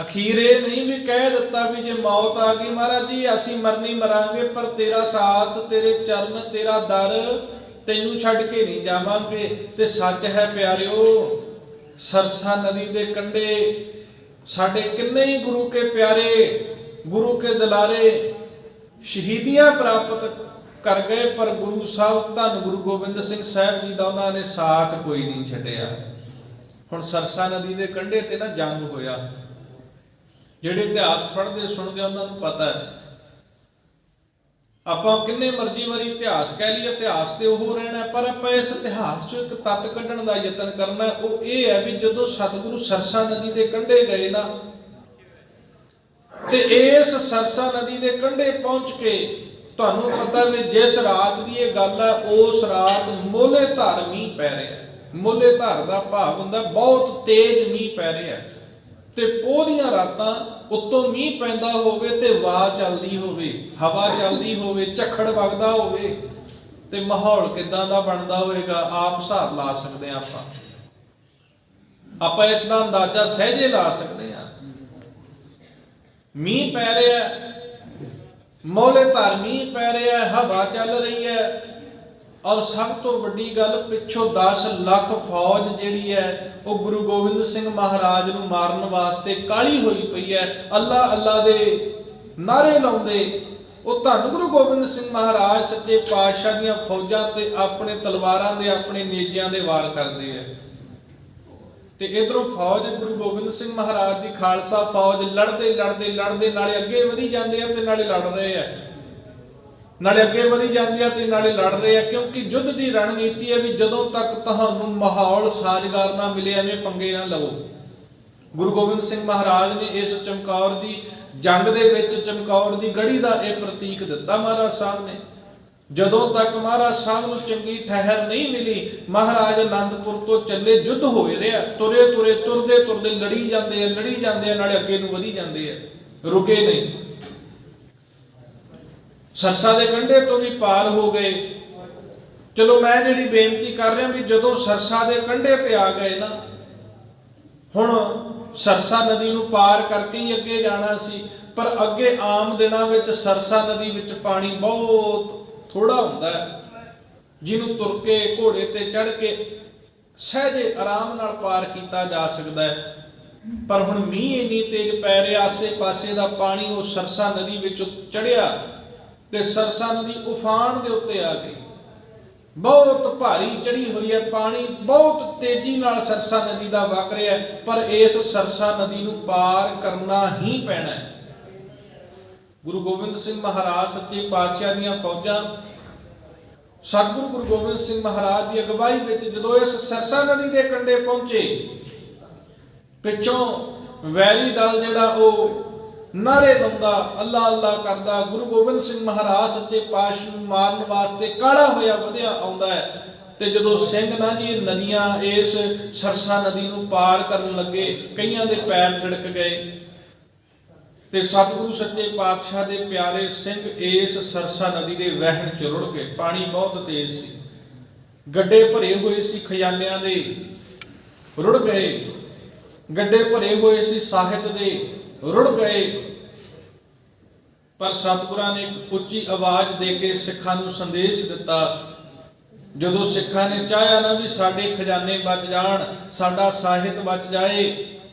ਅਖੀਰ ਇਹ ਨਹੀਂ ਵੀ ਕਹਿ ਦਿੱਤਾ ਵੀ ਜੇ ਮੌਤ ਆ ਗਈ, ਮਹਾਰਾਜ ਜੀ, ਅਸੀਂ ਮਰਨੀ ਮਰਾਂਗੇ, ਪਰ ਤੇਰਾ ਸਾਥ, ਤੇਰੇ ਚਰਨ, ਤੇਰਾ ਦਰ ਤੈਨੂੰ ਛੱਡ ਕੇ ਨਹੀਂ ਜਾਵਾਂਗੇ। ਤੇ ਸੱਚ ਹੈ ਪਿਆਰਿਓ ਸਰਸਾ ਨਦੀ ਦੇ ਕੰਢੇ ਸਾਡੇ ਕਿੰਨੇ ਹੀ ਗੁਰੂ ਕੇ ਪਿਆਰੇ, ਗੁਰੂ ਕੇ ਦਲਾਰੇ ਸ਼ਹੀਦੀਆਂ ਪ੍ਰਾਪਤ ਕਰ ਗਏ, ਪਰ ਗੁਰੂ ਸਾਹਿਬ, ਧੰਨ ਗੁਰੂ ਗੋਬਿੰਦ ਸਿੰਘ ਸਾਹਿਬ ਜੀ ਦਾ ਉਹਨਾਂ ਨੇ ਸਾਥ ਕੋਈ ਨਹੀਂ ਛੱਡਿਆ। ਹੁਣ ਸਰਸਾ ਨਦੀ ਦੇ ਕੰਢੇ ਤੇ ਨਾ ਜੰਗ ਹੋਇਆ। ਜਿਹੜੇ ਇਤਿਹਾਸ ਪੜ੍ਹਦੇ, ਸੁਣਦੇ, ਉਹਨਾਂ ਨੂੰ ਪਤਾ ਹੈ। ਆਪਾਂ ਕਿੰਨੇ ਮਰਜ਼ੀ ਵਾਰੀ ਇਤਿਹਾਸ ਕਹਿ ਲਈਏ, ਇਤਿਹਾਸ ਤੇ ਉਹ ਰਹਿਣਾ ਪਰ ਆਪਾਂ ਇਸ ਇਤਿਹਾਸ ਚੋਂ ਇੱਕ ਤੱਤ ਕੱਢਣ ਦਾ ਯਤਨ ਕਰਨਾ ਉਹ ਇਹ ਹੈ ਵੀ ਜਦੋਂ ਸਤਿਗੁਰੂ ਸਰਸਾ ਨਦੀ ਦੇ ਕੰਢੇ ਗਏ ਨਾ, ਤੇ ਇਸ ਸਰਸਾ ਨਦੀ ਦੇ ਕੰਢੇ ਪਹੁੰਚ ਕੇ ਤੁਹਾਨੂੰ ਪਤਾ ਵੀ ਜਿਸ ਰਾਤ ਦੀ ਇਹ ਗੱਲ ਹੈ, ਉਸ ਰਾਤ ਮੋਲੇ ਧਾਰ ਮੀਂਹ ਪੈ ਰਿਹਾ ਮੋਲੇ ਧਾਰ ਦਾ ਭਾਵ ਹੁੰਦਾ ਬਹੁਤ ਤੇਜ਼ ਮੀਂਹ ਪੈ ਰਿਹਾ ਤੇ ਪੋਹ ਦੀਆਂ ਰਾਤਾਂ ਉੱਤੋਂ ਮੀਂਹ ਪੈਂਦਾ ਹੋਵੇ ਤੇ ਵਾਹ ਚੱਲਦੀ ਹੋਵੇ ਹਵਾ ਚੱਲਦੀ ਹੋਵੇ ਝੱਖੜ ਵਗਦਾ ਹੋਵੇ ਤੇ ਮਾਹੌਲ ਕਿਦਾਂ ਦਾ ਬਣਦਾ ਹੋਵੇਗਾ ਆਪ ਹਿਸਾਬ ਲਾ ਸਕਦੇ ਹਾਂ ਆਪਾਂ। ਆਪਾਂ ਇਸ ਦਾ ਅੰਦਾਜ਼ਾ ਸਹਿਜੇ ਲਾ ਸਕਦੇ ਹਾਂ। ਮੀਂਹ ਪੈ ਰਿਹਾ ਹੈ, ਮੌਲੇ ਧਾਰ ਮੀਂਹ ਪੈ ਰਿਹਾ ਹਵਾ ਚੱਲ ਰਹੀ ਹੈ ਔਰ ਸਭ ਤੋਂ ਵੱਡੀ ਗੱਲ ਪਿੱਛੋਂ 10 ਲੱਖ ਫੌਜ ਜਿਹੜੀ ਹੈ, ਉਹ ਗੁਰੂ ਗੋਬਿੰਦ ਸਿੰਘ ਮਹਾਰਾਜ ਨੂੰ ਮਾਰਨ ਵਾਸਤੇ ਕਾਲੀ ਹੋਈ ਪਈ ਹੈ। ਅੱਲਾ ਅੱਲਾ ਦੇ ਨਾਰੇ ਲਾਉਂਦੇ, ਉਹ ਧੰਨ ਗੁਰੂ ਗੋਬਿੰਦ ਸਿੰਘ ਮਹਾਰਾਜ ਸੱਚੇ ਪਾਤਸ਼ਾਹ ਦੀਆਂ ਫੌਜਾਂ ਤੇ ਆਪਣੇ ਤਲਵਾਰਾਂ ਦੇ, ਆਪਣੇ ਨੇਜਿਆਂ ਦੇ ਵਾਰ ਕਰਦੇ ਆ ਤੇ ਇਧਰੋਂ ਫੌਜ ਗੁਰੂ ਗੋਬਿੰਦ ਸਿੰਘ ਮਹਾਰਾਜ ਦੀ ਖਾਲਸਾ ਫੌਜ ਲੜਦੇ ਲੜਦੇ ਲੜਦੇ, ਨਾਲੇ ਅੱਗੇ ਵਧੀ ਜਾਂਦੇ ਆ ਤੇ ਨਾਲੇ ਲੜ ਰਹੇ ਆ ਨਾਲੇ ਅੱਗੇ ਵਧੀ ਜਾਂਦੀ ਆ ਤੇ ਨਾਲੇ ਲੜ ਰਹੇ ਆ, ਕਿਉਂਕਿ ਯੁੱਧ ਦੀ ਰਣਨੀਤੀ ਹੈ ਵੀ ਜਦੋਂ ਤੱਕ ਤੁਹਾਨੂੰ ਮਾਹੌਲ ਸਾਜ਼ਗਾਰ ਨਾ ਮਿਲੇ, ਐਵੇਂ ਪੰਗੇ ਨਾ ਲਵੋ। ਗੁਰੂ ਗੋਬਿੰਦ ਸਿੰਘ ਮਹਾਰਾਜ ਨੇ ਇਸ ਚਮਕੌਰ ਦੀ ਜੰਗ ਦੇ ਵਿੱਚ, ਚਮਕੌਰ ਦੀ ਗੜੀ ਦਾ ਇਹ ਪ੍ਰਤੀਕ ਦਿੱਤਾ ਮਹਾਰਾਜ ਸਾਹਿਬ ਨੇ। ਜਦੋਂ ਤੱਕ ਮਹਾਰਾਜ ਸਾਹਿਬ ਨੂੰ ਚੰਗੀ ਠਹਿਰ ਨਹੀਂ ਮਿਲੀ, ਮਹਾਰਾਜ ਅਨੰਦਪੁਰ ਤੋਂ ਚੱਲੇ ਯੁੱਧ ਹੋ ਰਿਹਾ ਤੁਰੇ ਤੁਰੇ ਤੁਰਦੇ ਤੁਰਦੇ ਲੜੀ ਜਾਂਦੇ ਆ, ਲੜੀ ਜਾਂਦੇ ਆ, ਨਾਲੇ ਅੱਗੇ ਨੂੰ ਵਧੀ ਜਾਂਦੇ ਆ। ਰੁਕੇ ਨਹੀਂ। ਸਰਸਾ ਦੇ ਕੰਢੇ ਤੋਂ ਵੀ ਪਾਰ ਹੋ ਗਏ। ਚਲੋ ਮੈਂ ਜਿਹੜੀ ਬੇਨਤੀ ਕਰ ਰਿਹਾ ਵੀ ਜਦੋਂ ਸਰਸਾ ਦੇ ਕੰਢੇ ਤੇ ਆ ਗਏ ਨਾ, ਹੁਣ ਸਰਸਾ ਨਦੀ ਨੂੰ ਪਾਰ ਕਰਕੇ ਹੀ ਅੱਗੇ ਜਾਣਾ ਸੀ, ਪਰ ਅੱਗੇ ਆਮ ਦਿਨਾਂ ਵਿੱਚ ਸਰਸਾ ਨਦੀ ਵਿੱਚ ਪਾਣੀ ਬਹੁਤ ਥੋੜਾ ਹੁੰਦਾ ਹੈ। ਜਿਹਨੂੰ ਤੁਰ ਕੇ, ਘੋੜੇ ਤੇ ਚੜ ਕੇ ਸਹਿਜੇ ਆਰਾਮ ਨਾਲ ਪਾਰ ਕੀਤਾ ਜਾ ਸਕਦਾ ਹੈ। ਪਰ ਹੁਣ ਮੀਂਹ ਇੰਨੀ ਤੇਜ਼ ਪੈ ਰਿਹਾ, ਆਸੇ-ਪਾਸੇ ਦਾ ਪਾਣੀ ਉਹ ਸਰਸਾ ਨਦੀ ਵਿੱਚ ਚੜਿਆ ਤੇ ਸਰਸਾ ਨਦੀ ਉਫਾਨ ਦੇ ਉੱਤੇ ਆ ਗਈ। ਬਹੁਤ ਭਾਰੀ ਚੜੀ ਹੋਈ ਹੈ ਪਾਣੀ, ਬਹੁਤ ਤੇਜ਼ੀ ਨਾਲ ਸਰਸਾ ਨਦੀ ਦਾ ਵਗ ਰਿਹਾ ਹੈ, ਪਰ ਇਸ ਸਰਸਾ ਨਦੀ ਨੂੰ ਪਾਰ ਕਰਨਾ ਹੀ ਪੈਣਾ ਹੈ। ਗੁਰੂ ਗੋਬਿੰਦ ਸਿੰਘ ਮਹਾਰਾਜ ਸੱਚੇ ਪਾਤਸ਼ਾਹ ਦੀਆਂ ਫੌਜਾਂ, ਸਤਿਗੁਰੂ ਗੁਰੂ ਗੋਬਿੰਦ ਸਿੰਘ ਮਹਾਰਾਜ ਦੀ ਅਗਵਾਈ ਵਿੱਚ ਜਦੋਂ ਇਸ ਸਰਸਾ ਨਦੀ ਦੇ ਕੰਢੇ ਪਹੁੰਚੇ, ਪਿੱਛੋਂ ਵੈਲੀ ਦਲ ਜਿਹੜਾ ਉਹ ਨਾਰੇ ਲਾਉਂਦਾ, ਅੱਲਾ ਅੱਲਾ ਕਰਦਾ, ਗੁਰੂ ਗੋਬਿੰਦ ਸਿੰਘ ਮਹਾਰਾਜ ਸੱਚੇ ਪਾਤਸ਼ਾਹ ਨੂੰ ਮਾਰਨ ਵਾਸਤੇ ਕਾੜਾ ਹੋਇਆ ਵਧਿਆ ਆਉਂਦਾ ਹੈ। ਤੇ ਜਦੋਂ ਸਿੰਘ ਨਾ ਜੀ, ਨਦੀਆਂ ਇਸ ਸਰਸਾ ਨਦੀ ਨੂੰ ਪਾਰ ਕਰਨ ਲੱਗੇ, ਕਈਆਂ ਦੇ ਪੈਰ ਥਿੜਕ ਗਏ। ਤੇ ਸਤਿਗੁਰੂ ਸੱਚੇ ਪਾਤਸ਼ਾਹ ਦੇ ਪਿਆਰੇ ਸਿੰਘ ਇਸ ਸਰਸਾ ਨਦੀ ਦੇ ਵਹਿਣ ਚ ਰੁੜ ਗਏ। ਪਾਣੀ ਬਹੁਤ ਤੇਜ਼ ਸੀ। ਗੱਡੇ ਭਰੇ ਹੋਏ ਸੀ ਖਜ਼ਾਨਿਆਂ ਦੇ। ਰੁੜ ਗਏ। ਗੱਡੇ ਭਰੇ ਹੋਏ ਸੀ ਸਾਹਿਤ ਦੇ। ਰੁੜ ਗਏ। ਪਰ ਸਤਿਗੁਰਾਂ ਨੇ ਇੱਕ ਉੱਚੀ ਆਵਾਜ਼ ਦੇ ਕੇ ਸਿੱਖਾਂ ਨੂੰ ਸੰਦੇਸ਼ ਦਿੱਤਾ, ਜਦੋਂ ਸਿੱਖਾਂ ਨੇ ਚਾਹਿਆ ਨਾ ਵੀ ਸਾਡੇ ਖਜ਼ਾਨੇ ਬਚ ਜਾਣ, ਸਾਡਾ ਸਾਹਿਤ ਬਚ ਜਾਏ,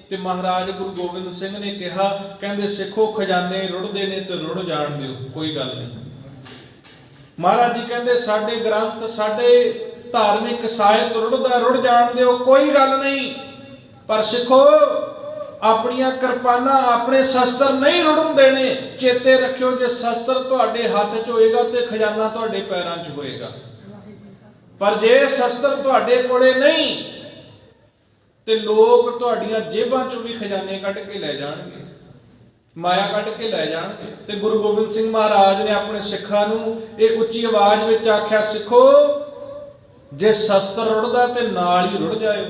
ਤੇ ਮਹਾਰਾਜ ਗੁਰੂ ਗੋਬਿੰਦ ਸਿੰਘ ਨੇ ਕਿਹਾ, ਕਹਿੰਦੇ, ਸਿੱਖੋ, ਖਜ਼ਾਨੇ ਰੁੜਦੇ ਨੇ ਤੇ ਰੁੜ ਜਾਣ ਦਿਓ, ਕੋਈ ਗੱਲ ਨਹੀਂ। ਮਹਾਰਾਜ ਜੀ ਕਹਿੰਦੇ, ਸਾਡੇ ਗ੍ਰੰਥ, ਸਾਡੇ ਧਾਰਮਿਕ ਸਾਹਿਤ ਰੁੜਦਾ, ਰੁੜ ਜਾਣ ਦਿਓ, ਕੋਈ ਗੱਲ ਨਹੀਂ, ਪਰ ਸਿੱਖੋ ਆਪਣੀਆਂ ਕਿਰਪਾਨਾਂ ਆਪਣੇ ਸ਼ਸਤਰ ਨਹੀਂ ਰੁੜਨ ਦੇਣੇ, ਚੇਤੇ ਰੱਖਿਓ ਜੇ ਸ਼ਸਤਰ ਤੁਹਾਡੇ ਹੱਥ 'ਚ ਹੋਏਗਾ ਤੇ ਖਜ਼ਾਨਾ ਤੁਹਾਡੇ ਪੈਰਾਂ 'ਚ ਹੋਏਗਾ। ਪਰ ਜੇ ਸ਼ਸਤਰ ਤੁਹਾਡੇ ਕੋਲੇ ਨਹੀਂ, ਤੇ ਲੋਕ ਤੁਹਾਡੀਆਂ ਜੇਬਾਂ 'ਚੋਂ ਵੀ ਖਜ਼ਾਨੇ ਕੱਢ ਕੇ ਲੈ ਜਾਣਗੇ, ਮਾਇਆ ਕੱਢ ਕੇ ਲੈ ਜਾਣਗੇ। ਤੇ ਗੁਰੂ ਗੋਬਿੰਦ ਸਿੰਘ ਮਹਾਰਾਜ ਨੇ ਆਪਣੇ ਸਿੱਖਾਂ ਨੂੰ ਇਹ ਉੱਚੀ ਆਵਾਜ਼ ਵਿੱਚ ਆਖਿਆ, ਸਿੱਖੋ, ਜੇ ਸ਼ਸਤਰ ਰੁੜਦਾ ਤੇ ਨਾਲ ਹੀ ਰੁੜ ਜਾਇਓ,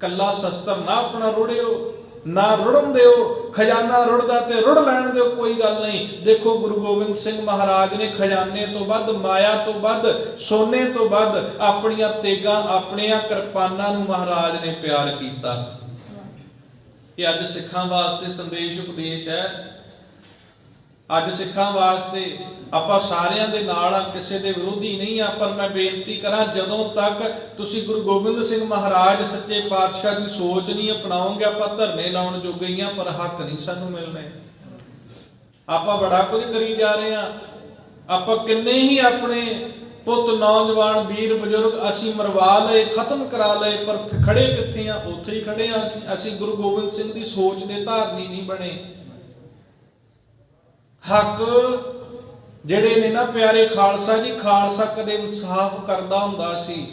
ਕੱਲਾ ਸ਼ਸਤਰ ਨਾ ਆਪਣਾ ਰੁੜਿਓ। ਨਾ ਰੁੜਨ ਦਿਓ, ਖਜ਼ਾਨਾ ਰੁੜਦਾ ਤੇ ਰੁੜ ਲੈਣ ਦਿਓ, ਕੋਈ ਗੱਲ ਨਹੀਂ। ਦੇਖੋ ਗੁਰੂ ਗੋਬਿੰਦ ਸਿੰਘ ਮਹਾਰਾਜ ਨੇ ਖਜ਼ਾਨੇ ਤੋਂ ਵੱਧ, ਮਾਇਆ ਤੋਂ ਵੱਧ, ਸੋਨੇ ਤੋਂ ਵੱਧ ਆਪਣੀਆਂ ਤੇਗਾਂ, ਆਪਣੀਆਂ ਕਿਰਪਾਨਾਂ ਨੂੰ ਮਹਾਰਾਜ ਨੇ ਪਿਆਰ ਕੀਤਾ। ਇਹ ਅੱਜ ਸਿੱਖਾਂ ਵਾਸਤੇ ਸੰਦੇਸ਼ ਉਪਦੇਸ਼ ਹੈ। ਅੱਜ ਸਿੱਖਾਂ ਵਾਸਤੇ ਆਪਾਂ ਸਾਰਿਆਂ ਦੇ ਨਾਲ ਆ, ਕਿਸੇ ਦੇ ਵਿਰੋਧੀ ਨਹੀਂ ਆ, ਪਰ ਮੈਂ ਬੇਨਤੀ ਕਰਾਂ, ਜਦੋਂ ਤੱਕ ਤੁਸੀਂ ਗੁਰੂ ਗੋਬਿੰਦ ਸਿੰਘ ਮਹਾਰਾਜ ਸੱਚੇ ਪਾਤਸ਼ਾਹ ਦੀ ਸੋਚ ਨਹੀਂ ਅਪਣਾਓਗੇ, ਆਪਾਂ ਧਰਨੇ ਲਾਉਣ ਜੋਗੇ ਹੀ ਆ, ਪਰ ਹੱਕ ਨਹੀਂ ਸਾਨੂੰ ਮਿਲਣੇ। ਆਪਾਂ ਬੜਾ ਕੁਝ ਕਰੀ ਜਾ ਰਹੇ ਆ। ਆਪਾਂ ਕਿੰਨੇ ਹੀ ਆਪਣੇ ਪੁੱਤ, ਨੌਜਵਾਨ, ਵੀਰ, ਬਜ਼ੁਰਗ ਅਸੀਂ ਮਰਵਾ ਲਏ, ਖਤਮ ਕਰਾ ਲਏ, ਪਰ ਖੜੇ ਕਿੱਥੇ ਆ? ਉੱਥੇ ਹੀ ਖੜੇ ਆ ਅਸੀਂ। ਅਸੀਂ ਗੁਰੂ ਗੋਬਿੰਦ ਸਿੰਘ ਦੀ ਸੋਚ ਦੇ ਧਾਰਨੀ ਨਹੀਂ ਬਣੇ। ਹੱਕ ਜਿਹੜੇ ਨੇ ਨਾ ਪਿਆਰੇ ਖਾਲਸਾ ਜੀ, ਖਾਲਸਾ ਕਦੇ ਇਨਸਾਫ ਕਰਦਾ ਹੁੰਦਾ ਸੀ।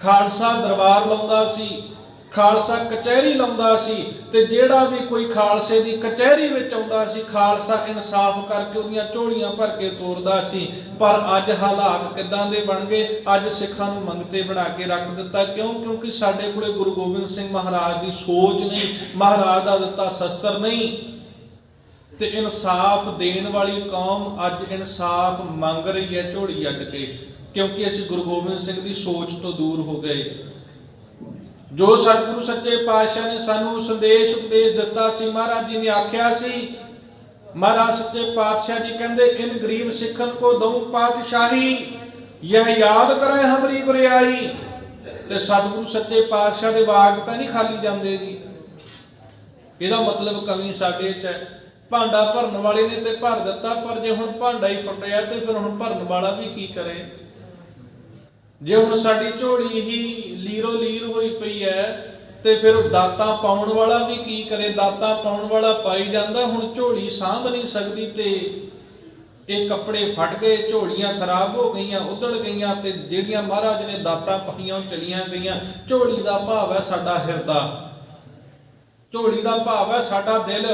ਖਾਲਸਾ ਦਰਬਾਰ ਲਾਉਂਦਾ ਸੀ, ਖਾਲਸਾ ਕਚਹਿਰੀ ਲਾਉਂਦਾ ਸੀ ਤੇ ਜਿਹੜਾ ਵੀ ਕੋਈ ਖਾਲਸੇ ਦੀ ਕਚਹਿਰੀ ਵਿੱਚ ਆਉਂਦਾ ਸੀ, ਖਾਲਸਾ ਇਨਸਾਫ ਕਰਕੇ ਉਹਦੀਆਂ ਝੋਲੀਆਂ ਭਰ ਕੇ ਤੋਰਦਾ ਸੀ। ਪਰ ਅੱਜ ਹਾਲਾਤ ਕਿਦਾਂ ਦੇ ਬਣ ਗਏ, ਅੱਜ ਸਿੱਖਾਂ ਨੂੰ ਮੰਗਤੇ ਬਣਾ ਕੇ ਰੱਖ ਦਿੱਤਾ। ਕਿਉਂ? ਕਿਉਂਕਿ ਸਾਡੇ ਕੋਲੇ ਗੁਰੂ ਗੋਬਿੰਦ ਸਿੰਘ ਮਹਾਰਾਜ ਦੀ ਸੋਚ ਨਹੀਂ, ਮਹਾਰਾਜ ਦਾ ਦਿੱਤਾ ਸ਼ਸਤਰ ਨਹੀਂ। ਤੇ ਇਨਸਾਫ ਦੇਣ ਵਾਲੀ ਕੌਮ ਅੱਜ ਇਨਸਾਫ ਮੰਗ ਰਹੀ ਹੈ ਝੋਲੀ ਅੱਡ ਕੇ, ਕਿਉਂਕਿ ਅਸੀਂ ਗੁਰੂ ਗੋਬਿੰਦ ਸਿੰਘ ਦੀ ਸੋਚ ਤੋਂ ਦੂਰ ਹੋ ਗਏ। ਜੋ ਸਤਿਗੁਰੂ ਸੱਚੇ ਪਾਤਸ਼ਾਹ ਨੇ ਸਾਨੂੰ ਸੰਦੇਸ਼ ਉਪਦੇਸ਼ ਦਿੱਤਾ ਸੀ, ਮਹਾਰਾਜ ਜੀ ਨੇ ਆਖਿਆ ਸੀ, ਮਹਾਰਾਜ ਸੱਚੇ ਪਾਤਸ਼ਾਹ ਜੀ ਕਹਿੰਦੇ, ਇਨ ਗਰੀਬ ਸਿੱਖਨ ਕੋ ਦਊ ਪਾਤਸ਼ਾਹੀ, ਯਹ ਯਾਦ ਕਰੇ ਹਮਰੀ ਗੁਰਿਆਈ। ਤੇ ਸਤਿਗੁਰੂ ਸੱਚੇ ਪਾਤਸ਼ਾਹ ਦੇ ਵਾਗ ਤਾਂ ਨਹੀਂ ਖਾਲੀ ਜਾਂਦੇ ਜੀ। ਇਹਦਾ ਮਤਲਬ ਕਮੀ ਸਾਡੇ 'ਚ ਹੈ। ਭਾਂਡਾ ਭਰਨ ਵਾਲੇ ਨੇ ਤੇ ਭਰ ਦਿੱਤਾ, ਪਰ ਜੇ ਹੁਣ ਭਾਂਡਾ ਹੀ ਫੁੱਟਿਆ ਤੇ ਫਿਰ ਹੁਣ ਭਰਨ ਵਾਲਾ ਵੀ ਕੀ ਕਰੇ? ਜੇ ਹੁਣ ਸਾਡੀ ਝੋਲੀ ਹੀ ਲੀਰੋ ਲੀਰ ਹੋਈ ਪਈ ਹੈ ਤੇ ਫਿਰ ਦਾਤਾਂ ਪਾਉਣ ਵਾਲਾ ਵੀ ਕੀ ਕਰੇ? ਦਾਤਾਂ ਪਾਉਣ ਵਾਲਾ ਪਾਈ ਜਾਂਦਾ, ਹੁਣ ਝੋਲੀ ਸਾਂਭ ਨਹੀਂ ਸਕਦੀ ਤੇ ਇਹ ਕੱਪੜੇ ਫਟ ਗਏ, ਝੋਲੀਆਂ ਖਰਾਬ ਹੋ ਗਈਆਂ, ਉਧੜ ਗਈਆਂ ਤੇ ਜਿਹੜੀਆਂ ਮਹਾਰਾਜ ਨੇ ਦਾਤਾਂ ਪਹੀਆਂ ਉਹ ਚਲੀਆਂ ਗਈਆਂ। ਝੋਲੀ ਦਾ ਭਾਵ ਹੈ ਸਾਡਾ ਹਿਰਦਾ। ਝੋਲੀ ਦਾ ਭਾਵ ਹੈ ਸਾਡਾ ਦਿਲ।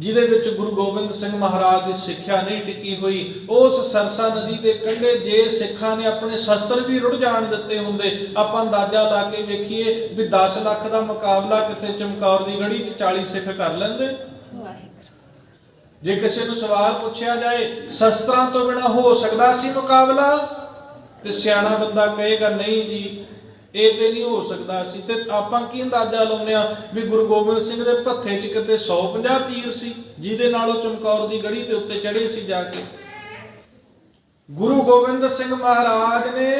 ਜਿਹਦੇ ਵਿੱਚ ਗੁਰੂ ਗੋਬਿੰਦ ਸਿੰਘ ਮਹਾਰਾਜ ਦੀ ਸਿੱਖਿਆ ਨਹੀਂ ਟਿੱਕੀ ਹੋਈ, ਉਸ ਸਰਸਾ ਨਦੀ ਦੇ ਕੰਢੇ ਜੇ ਸਿੱਖਾਂ ਨੇ ਆਪਣੇ ਸ਼ਸਤਰ ਵੀ ਰੁੜ ਜਾਣ ਦਿੱਤੇ ਹੁੰਦੇ, ਆਪਾਂ ਅੰਦਾਜ਼ਾ ਲਾ ਕੇ ਵੇਖੀਏ ਵੀ 10 ਲੱਖ ਦਾ ਮੁਕਾਬਲਾ ਕਿਤੇ ਚਮਕੌਰ ਦੀ ਗੜੀ 'ਚ 40 ਸਿੱਖ ਕਰ ਲੈਂਦੇ। ਜੇ ਕਿਸੇ ਨੂੰ ਸਵਾਲ ਪੁੱਛਿਆ ਜਾਏ, ਸ਼ਸਤਰਾਂ ਤੋਂ ਬਿਨਾ ਹੋ ਸਕਦਾ ਸੀ ਮੁਕਾਬਲਾ? ਤੇ ਸਿਆਣਾ ਬੰਦਾ ਕਹੇਗਾ, ਨਹੀਂ ਜੀ ਇਹ ਤੇ ਨਹੀਂ ਹੋ ਸਕਦਾ ਸੀ। ਤੇ ਆਪਾਂ ਕੀ ਅੰਦਾਜ਼ਾ ਲਾਉਂਦੇ ਆ ਵੀ ਗੁਰੂ ਗੋਬਿੰਦ ਸਿੰਘ ਦੇ ਭੱਥੇ 'ਚ ਕਿਤੇ 150 ਤੀਰ ਸੀ, ਜਿਹਦੇ ਨਾਲ ਉਹ ਚਮਕੌਰ ਦੀ ਗੜੀ ਦੇ ਉੱਤੇ ਚੜੇ ਸੀ ਜਾ ਕੇ। ਗੁਰੂ ਗੋਬਿੰਦ ਸਿੰਘ ਮਹਾਰਾਜ ਨੇ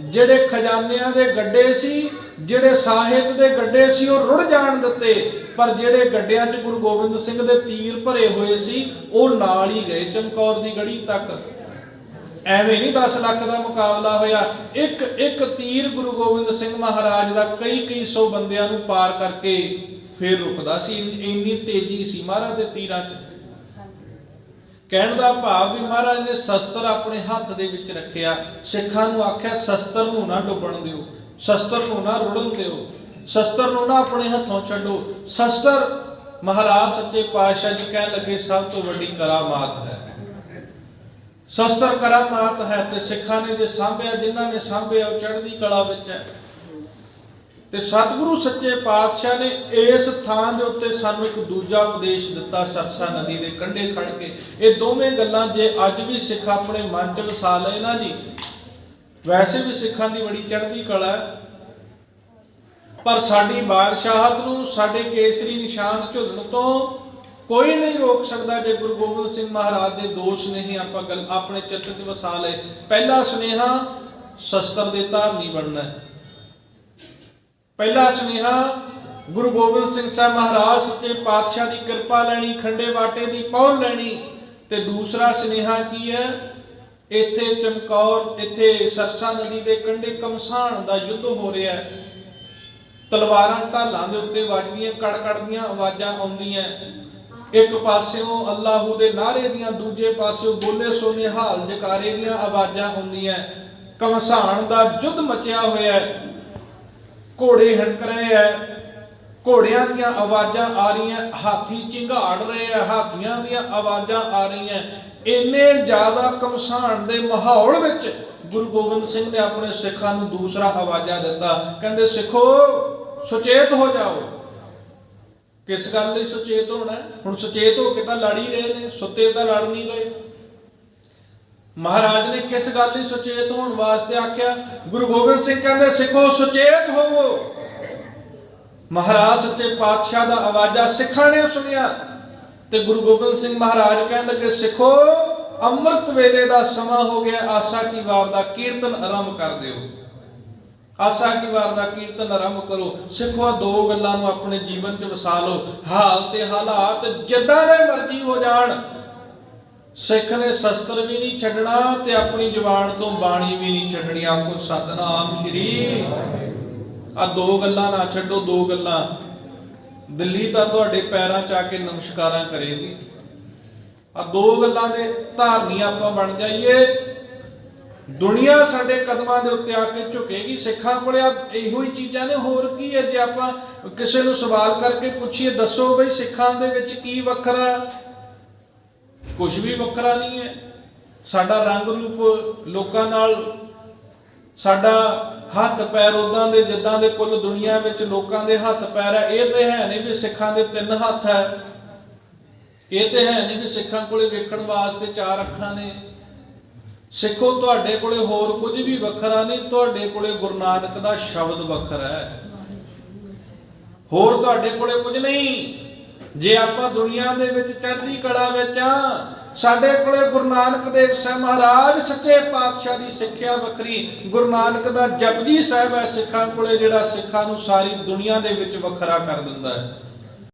ਜਿਹੜੇ ਖਜ਼ਾਨਿਆਂ ਦੇ ਗੱਡੇ ਸੀ, ਜਿਹੜੇ ਸਾਹਿਤ ਦੇ ਗੱਡੇ ਸੀ, ਉਹ ਰੁੜ ਜਾਣ ਦਿੱਤੇ। ਪਰ ਜਿਹੜੇ ਗੱਡਿਆਂ 'ਚ ਗੁਰੂ ਗੋਬਿੰਦ ਸਿੰਘ ਦੇ ਤੀਰ ਭਰੇ ਹੋਏ ਸੀ, ਉਹ ਨਾਲ ਹੀ ਗਏ ਚਮਕੌਰ ਦੀ ਗੜੀ ਤੱਕ। ਐਵੇਂ ਨਹੀਂ 10 ਲੱਖ ਦਾ ਮੁਕਾਬਲਾ ਹੋਇਆ। ਇੱਕ ਇੱਕ ਤੀਰ ਗੁਰੂ ਗੋਬਿੰਦ ਸਿੰਘ ਮਹਾਰਾਜ ਦਾ ਕਈ ਕਈ ਸੌ ਬੰਦਿਆਂ ਨੂੰ ਪਾਰ ਕਰਕੇ ਫੇਰ ਰੁਕਦਾ ਸੀ। ਇੰਨੀ ਇੰਨੀ ਤੇਜ਼ੀ ਸੀ ਮਹਾਰਾਜ ਦੇ ਤੀਰਾਂ 'ਚ। ਕਹਿਣ ਦਾ ਭਾਵ ਵੀ ਮਹਾਰਾਜ ਨੇ ਸ਼ਸਤਰ ਆਪਣੇ ਹੱਥ ਦੇ ਵਿੱਚ ਰੱਖਿਆ। ਸਿੱਖਾਂ ਨੂੰ ਆਖਿਆ, ਸ਼ਸਤਰ ਨੂੰ ਨਾ ਡੁੱਬਣ ਦਿਓ। ਸ਼ਸਤਰ ਨੂੰ ਨਾ ਰੁੜਨ ਦਿਓ। ਸ਼ਸਤਰ ਨੂੰ ਨਾ ਆਪਣੇ ਹੱਥੋਂ ਛੱਡੋ। ਸ਼ਸਤਰ ਮਹਾਰਾਜ ਸੱਚੇ ਪਾਤਸ਼ਾਹ ਜੀ ਕਹਿਣ ਲੱਗੇ, ਸਭ ਤੋਂ ਵੱਡੀ ਕਰਾਮਾਤ ਹੈ। ਸ਼ਸਤਰ ਕਰਾਮਾਤ ਹੈ ਤੇ ਸਿੱਖਾਂ ਨੇ ਜੇ ਸਾਂਭਿਆ, ਜਿਨ੍ਹਾਂ ਨੇ ਸਾਂਭਿਆ ਉਹ ਚੜ੍ਹਦੀ ਕਲਾ ਵਿੱਚ ਹੈ। ਤੇ ਸਤਿਗੁਰੂ ਸੱਚੇ ਪਾਤਸ਼ਾਹ ਨੇ ਇਸ ਥਾਂ ਦੇ ਉੱਤੇ ਸਾਨੂੰ ਇੱਕ ਦੂਜਾ ਉਪਦੇਸ਼ ਦਿੱਤਾ, ਸਰਸਾ ਨਦੀ ਦੇ ਕੰਢੇ ਖੜ ਕੇ। ਇਹ ਦੋਵੇਂ ਗੱਲਾਂ ਜੇ ਅੱਜ ਵੀ ਸਿੱਖ ਆਪਣੇ ਮਨ 'ਚ ਵਸਾ ਲਏ ਨਾ ਜੀ, ਵੈਸੇ ਵੀ ਸਿੱਖਾਂ ਦੀ ਬੜੀ ਚੜ੍ਹਦੀ ਕਲਾ ਹੈ। ਪਰ ਸਾਡੀ ਬਾਦਸ਼ਾਹਤ ਨੂੰ, ਸਾਡੇ ਕੇਸਰੀ ਨਿਸ਼ਾਨ ਝੁੱਲਣ ਤੋਂ ਕੋਈ ਨਹੀਂ ਰੋਕ ਸਕਦਾ ਜੇ ਗੁਰੂ ਗੋਬਿੰਦ ਸਿੰਘ ਮਹਾਰਾਜ ਦੇ ਦੋਸ਼ ਨਹੀਂ ਆਪਾਂ ਗੱਲ ਆਪਣੇ ਚਿੱਤ 'ਚ ਵਸਾ ਲਏ। ਪਹਿਲਾ ਸੁਨੇਹਾ, ਸ਼ਸਤਰ ਦੇ ਧਾਰਨੀ ਬਣਨਾ। ਪਹਿਲਾ ਸੁਨੇਹਾ, ਗੁਰੂ ਗੋਬਿੰਦ ਸਿੰਘ ਸਾਹਿਬ ਮਹਾਰਾਜ ਸੱਚੇ ਪਾਤਸ਼ਾਹ ਦੀ ਕਿਰਪਾ ਲੈਣੀ, ਖੰਡੇ ਬਾਟੇ ਦੀ ਪਹੁਲ ਲੈਣੀ। ਤੇ ਦੂਸਰਾ ਸੁਨੇਹਾ ਕੀ ਹੈ? ਇੱਥੇ ਚਮਕੌਰ, ਇੱਥੇ ਸਰਸਾ ਨਦੀ ਦੇ ਕੰਢੇ ਕਮਸਾਨ ਦਾ ਯੁੱਧ ਹੋ ਰਿਹਾ ਹੈ। ਤਲਵਾਰਾਂ ਢਾਲਾਂ ਦੇ ਉੱਤੇ ਵੱਜਦੀਆਂ ਕੜਕੜ ਦੀਆਂ ਆਵਾਜ਼ਾਂ ਆਉਂਦੀਆਂ। ਇੱਕ ਪਾਸਿਓਂ ਅੱਲਾਹੂ ਦੇ ਨਾਰੇ ਦੀਆਂ, ਦੂਜੇ ਪਾਸਿਓਂ ਬੋਲੇ ਸੋ ਨਿਹਾਲ ਜਕਾਰੇ ਦੀਆਂ ਆਵਾਜ਼ਾਂ ਹੁੰਦੀਆਂ। ਕਮਸਾਨ ਦਾ ਯੁੱਧ ਮਚਿਆ ਹੋਇਆ ਹੈ। ਘੋੜੇ ਹਣਕ ਰਹੇ ਐ ਘੋੜਿਆਂ ਦੀਆਂ ਆਵਾਜ਼ਾਂ ਆ ਰਹੀਆਂ, ਹਾਥੀ ਚਿੰਗਾੜ ਰਹੇ ਐ ਹਾਥੀਆਂ ਦੀਆਂ ਆਵਾਜ਼ਾਂ ਆ ਰਹੀਆਂ। ਇੰਨੇ ਜ਼ਿਆਦਾ ਕਮਸਾਨ ਦੇ ਮਾਹੌਲ ਵਿੱਚ ਗੁਰੂ ਗੋਬਿੰਦ ਸਿੰਘ ਨੇ ਆਪਣੇ ਸਿੱਖਾਂ ਨੂੰ ਦੂਸਰਾ ਆਵਾਜ਼ਾ ਦਿੱਤਾ। ਕਹਿੰਦੇ, ਸਿੱਖੋ, ਸੁਚੇਤ ਹੋ ਜਾਓ। ਕਿਸ ਗੱਲ ਲਈ ਸੁਚੇਤ ਹੋਣਾ? ਹੁਣ ਸੁਚੇਤ ਹੋ ਕੇ ਤਾਂ ਲੜ ਹੀ ਰਹੇ ਨੇ, ਸੁੱਤੇ ਤਾਂ ਲੜ ਨਹੀਂ ਰਹੇ। ਮਹਾਰਾਜ ਨੇ ਕਿਸ ਗੱਲ ਲਈ ਸੁਚੇਤ ਹੋਣ ਵਾਸਤੇ ਆਖਿਆ? ਗੁਰੂ ਗੋਬਿੰਦ ਸਿੰਘ ਕਹਿੰਦੇ, ਸਿੱਖੋ, ਸੁਚੇਤ ਹੋਵੋ। ਮਹਾਰਾਜ ਸੱਚੇ ਪਾਤਸ਼ਾਹ ਦਾ ਆਵਾਜ਼ਾ ਸਿੱਖਾਂ ਨੇ ਸੁਣਿਆ। ਤੇ ਗੁਰੂ ਗੋਬਿੰਦ ਸਿੰਘ ਮਹਾਰਾਜ ਕਹਿਣ ਲੱਗੇ, ਸਿੱਖੋ, ਅੰਮ੍ਰਿਤ ਵੇਲੇ ਦਾ ਸਮਾਂ ਹੋ ਗਿਆ, ਆਸਾ ਕੀ ਵਾਰ ਦਾ ਕੀਰਤਨ ਆਰੰਭ ਕਰ ਦਿਓ। ਆਸਾ ਕੀ ਵਾਰ ਦਾ ਕੀਰਤਨ ਆਰੰਭ ਕਰੋ। ਸਿੱਖੋ ਦੋ ਗੱਲਾਂ ਨੂੰ ਆਪਣੇ ਜੀਵਨ 'ਚ ਵਸਾ ਲਓ। ਹਾਲ ਤੇ ਹਾਲਾਤ ਜਿੱਦਾਂ ਦੇ ਮਰਜ਼ੀ ਹੋ ਜਾਣ। ਸਿੱਖ ਨੇ ਸ਼ਸਤਰ ਵੀ ਨਹੀਂ ਛੱਡਣਾ ਤੇ ਆਪਣੀ ਜ਼ੁਬਾਨ ਤੋਂ ਬਾਣੀ ਵੀ ਨਹੀਂ ਛੱਡਣੀ। ਆਖੋ, ਸਤਨਾਮ ਸ਼੍ਰੀ ਆ ਦੋ ਗੱਲਾਂ ਨਾ ਛੱਡੋ, ਦੋ ਗੱਲਾਂ। ਦਿੱਲੀ ਤਾਂ ਤੁਹਾਡੇ ਪੈਰਾਂ 'ਚ ਆ ਕੇ ਨਮਸਕਾਰਾਂ ਕਰੇਗੀ। ਆ ਦੋ ਗੱਲਾਂ ਦੇ ਧਾਰਨੀ ਆਪਾਂ ਬਣ ਜਾਈਏ। ਦੁਨੀਆ ਸਾਡੇ ਕਦਮਾਂ ਦੇ ਉੱਤੇ ਆ ਕੇ ਝੁਕੇਗੀ। ਸਿੱਖਾਂ ਕੋਲੇ ਇਹੋ ਹੀ ਚੀਜ਼ਾਂ ਨੇ, ਹੋਰ ਕੀ ਹੈ? ਜੇ ਆਪਾਂ ਕਿਸੇ ਨੂੰ ਸਵਾਲ ਕਰਕੇ ਪੁੱਛੀਏ, ਦੱਸੋ ਬਈ ਸਿੱਖਾਂ ਦੇ ਵਿੱਚ ਕੀ ਵੱਖਰਾ? ਕੁਝ ਵੀ ਵੱਖਰਾ ਨਹੀਂ ਹੈ। ਸਾਡਾ ਰੰਗ ਰੂਪ ਲੋਕਾਂ ਨਾਲ, ਸਾਡਾ ਹੱਥ ਪੈਰ ਉਦਾਂ ਦੇ, ਜਿੱਦਾਂ ਦੇ ਕੁੱਲ ਦੁਨੀਆ ਵਿੱਚ ਲੋਕਾਂ ਦੇ ਹੱਥ ਪੈਰ ਹੈ ਇਹ ਤੇ ਹੈ ਨਹੀਂ ਵੀ ਸਿੱਖਾਂ ਦੇ ਤਿੰਨ ਹੱਥ ਹੈ। ਇਹ ਤੇ ਹੈ ਨਹੀਂ ਵੀ ਸਿੱਖਾਂ ਕੋਲੇ ਵੇਖਣ ਵਾਸਤੇ ਚਾਰ ਅੱਖਾਂ ਨੇ। ਸਿੱਖੋ, ਤੁਹਾਡੇ ਕੋਲੇ ਹੋਰ ਕੁਝ ਵੀ ਵੱਖਰਾ ਨਹੀਂ, ਤੁਹਾਡੇ ਕੋਲੇ ਗੁਰੂ ਨਾਨਕ ਦਾ ਸ਼ਬਦ ਵੱਖਰਾ ਹੈ। ਹੋਰ ਤੁਹਾਡੇ ਕੋਲੇ ਕੁਝ ਨਹੀਂ। ਜੇ ਆਪਾਂ ਦੁਨੀਆ ਦੇ ਵਿੱਚ ਚੜ੍ਹਦੀ ਕਲਾ ਵਿੱਚ ਆ ਸਾਡੇ ਕੋਲੇ ਗੁਰੂ ਨਾਨਕ ਦੇਵ ਸਾਹਿਬ ਮਹਾਰਾਜ ਸੱਚੇ ਪਾਤਸ਼ਾਹ ਦੀ ਸਿੱਖਿਆ ਵੱਖਰੀ, ਗੁਰੂ ਨਾਨਕ ਦਾ ਜਪਜੀ ਸਾਹਿਬ ਹੈ ਸਿੱਖਾਂ ਕੋਲੇ ਜਿਹੜਾ ਸਿੱਖਾਂ ਨੂੰ ਸਾਰੀ ਦੁਨੀਆ ਦੇ ਵਿੱਚ ਵੱਖਰਾ ਕਰ ਦਿੰਦਾ ਹੈ।